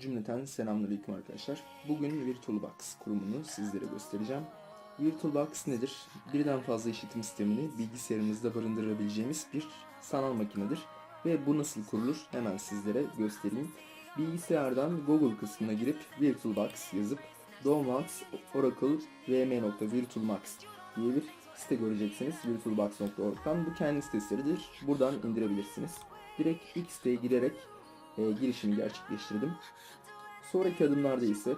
Cümleten selamünaleyküm arkadaşlar. Bugün VirtualBox kurumunu sizlere göstereceğim. VirtualBox nedir? Birden fazla işletim sistemini bilgisayarımızda barındırabileceğimiz bir sanal makinedir. Ve bu nasıl kurulur hemen sizlere göstereyim. Bilgisayardan Google kısmına girip VirtualBox yazıp downloads oracle vm.virtualbox diye bir site göreceksiniz virtualbox.org'dan. Bu kendi siteleridir. Buradan indirebilirsiniz. Direkt siteye girerek e, girişimi gerçekleştirdim. Sonraki adımlarda ise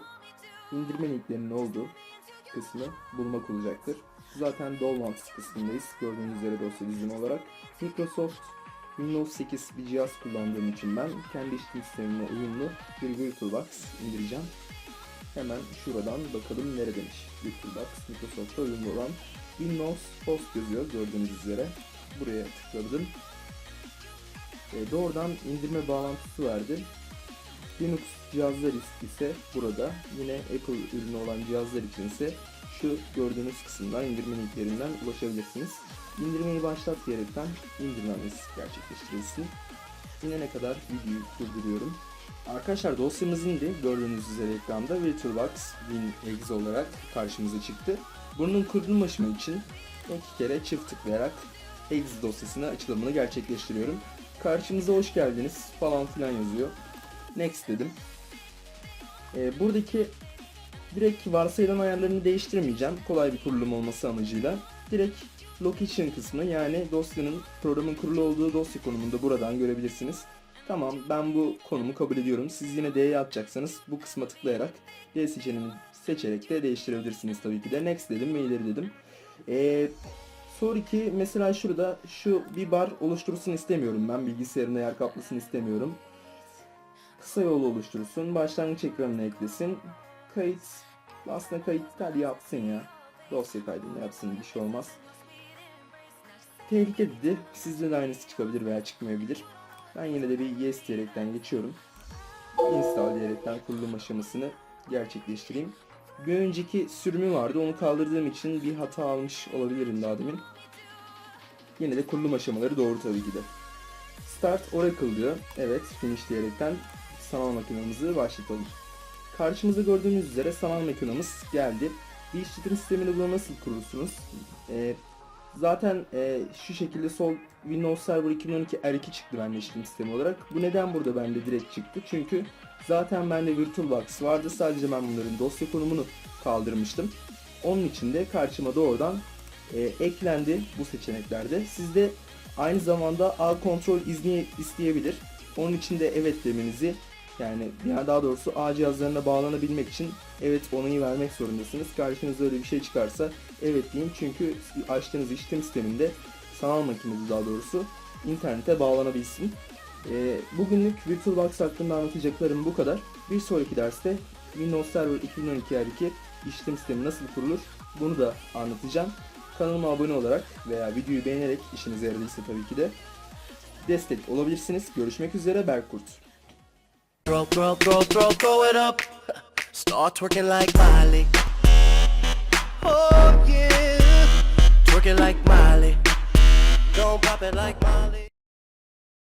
indirme linklerinin olduğu kısmı bulmak olacaktır. Zaten Dolmans kısmındayız. Gördüğünüz üzere dosya dizimi olarak. Microsoft Windows 8 bir cihaz kullandığım için ben kendi işletim sistemime uyumlu bir VirtualBox indireceğim. Hemen şuradan bakalım neredeymiş VirtualBox. Microsoft'ta uyumlu olan Windows Host yazıyor gördüğünüz üzere. Buraya tıkladım. E, doğrudan indirme bağlantısı verdi. Linux cihazlar ise burada. Yine Apple ürünü olan cihazlar için ise şu gördüğünüz kısımdan indirme linklerinden ulaşabilirsiniz. İndirmeyi başlat diyerekten indirmemiz gerçekleştirilsin. İnene kadar videoyu durduruyorum. Arkadaşlar dosyamız indi. Gördüğünüz üzere ekranda VirtualBox WinExe olarak karşımıza çıktı. Bunun kurulum aşımı için iki kere çift tıklayarak exe dosyasına açılımını gerçekleştiriyorum. Karşımıza hoş geldiniz falan filan yazıyor. Next dedim. Ee, buradaki direkt varsayılan ayarlarını değiştirmeyeceğim. Kolay bir kurulum olması amacıyla. Direkt location kısmı yani dosyanın programın kurulu olduğu dosya konumunu da buradan görebilirsiniz. Tamam ben bu konumu kabul ediyorum. Siz yine D'ye atacaksanız bu kısma tıklayarak D seçeneğini seçerek de değiştirebilirsiniz tabii ki de. Next dedim ve ileri dedim. Ee, Sonraki mesela şurada şu bir bar oluşturulsun istemiyorum ben bilgisayarımda yer kaplasın istemiyorum. Kısa yol oluştursun, başlangıç ekranına eklesin. Kayıt, aslında kayıt hadi yapsın ya. Dosya kaydını yapsın bir şey olmaz. Tehlike dedi. Sizde de aynısı çıkabilir veya çıkmayabilir. Ben yine de bir yes diyerekten geçiyorum. Install diyerekten kurulum aşamasını gerçekleştireyim. Bir önceki sürümü vardı. Onu kaldırdığım için bir hata almış olabilirim daha demin. Yine de kurulum aşamaları doğru tabii ki de. Start Oracle diyor. Evet, finish diyerekten sanal makinamızı başlatalım. Karşımızda gördüğünüz üzere sanal makinamız geldi. Bir işletim sistemini buna nasıl kurursunuz? Ee, zaten e, şu şekilde sol Windows Server 2012 R2 çıktı bende işletim sistemi olarak. Bu neden burada bende direkt çıktı? Çünkü zaten bende VirtualBox vardı. Sadece ben bunların dosya konumunu kaldırmıştım. Onun için de karşıma doğrudan e, eklendi bu seçeneklerde. Sizde aynı zamanda A kontrol izni isteyebilir. Onun için de evet demenizi yani yani daha doğrusu A cihazlarına bağlanabilmek için evet onayı vermek zorundasınız. Karşınıza öyle bir şey çıkarsa evet deyin çünkü açtığınız işletim sisteminde sanal makinede daha doğrusu internete bağlanabilsin. E, bugünlük VirtualBox hakkında anlatacaklarım bu kadar. Bir sonraki derste Windows Server 2012 R2 işletim sistemi nasıl kurulur bunu da anlatacağım. Kanalıma abone olarak veya videoyu beğenerek işinize yaradıysa tabii ki de destek olabilirsiniz. Görüşmek üzere Berkurt. Throw, throw, throw, throw, throw it up. Start twerking like Miley. Oh yeah, twerking like Miley. Don't pop it like.